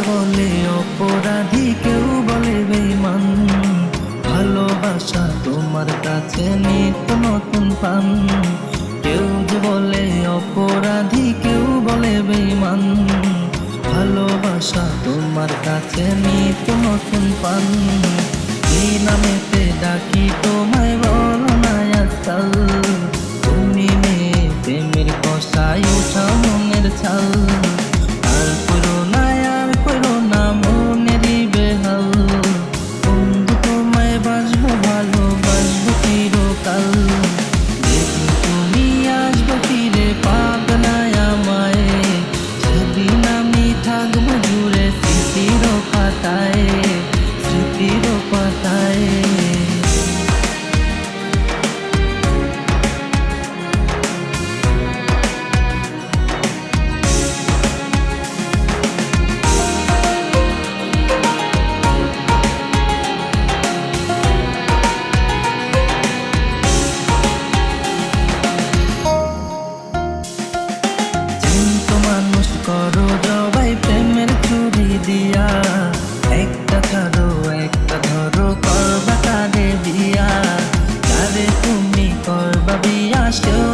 বলে অপরাধী কেউ বলে বেইমান ভালোবাসা তোমার কাছে নিত্য নতুন পান। কেউ যে বলে অপরাধী কেউ বলে বেইমান ভালোবাসা তোমার কাছে নিত্য নতুন পান। কি নামেতে ডাকি তোমায় বলো না আজকাল। তুমি মেয়ে, প্রেমের কষাই ওঠা মনের ছাল।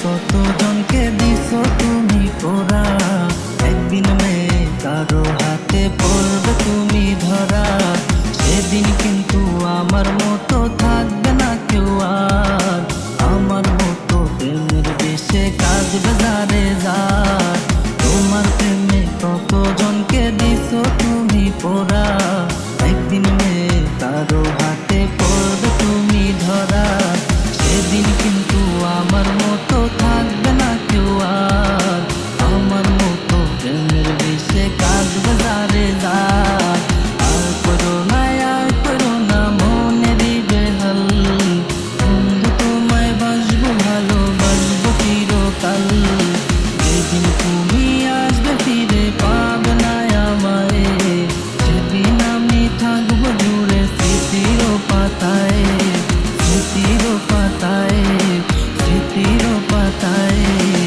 প্রেমে কত জনকে দিছো তুমি কোরা একদিন মেয়ে কারও হাতে পড়বে তুমি ধরা। সেদিন কিন্তু আমার মতো থাকবে না কেউ আর। আমার মতো প্রেমের দেশে কাজবে যারে যার। তোমার প্রেমে কত জনকে দিছো তুমি পোড়া? মাটির পাতায়।